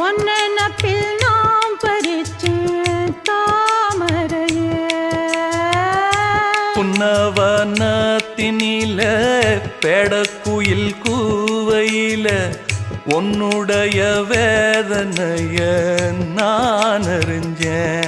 ஒன்னப்பில் நாம் பறிச்சு தாமரையே. புன்னவனத்தினில பெடக்குயில் கூவையில உன்னுடைய வேதனைய நான் அறிஞ்சேன்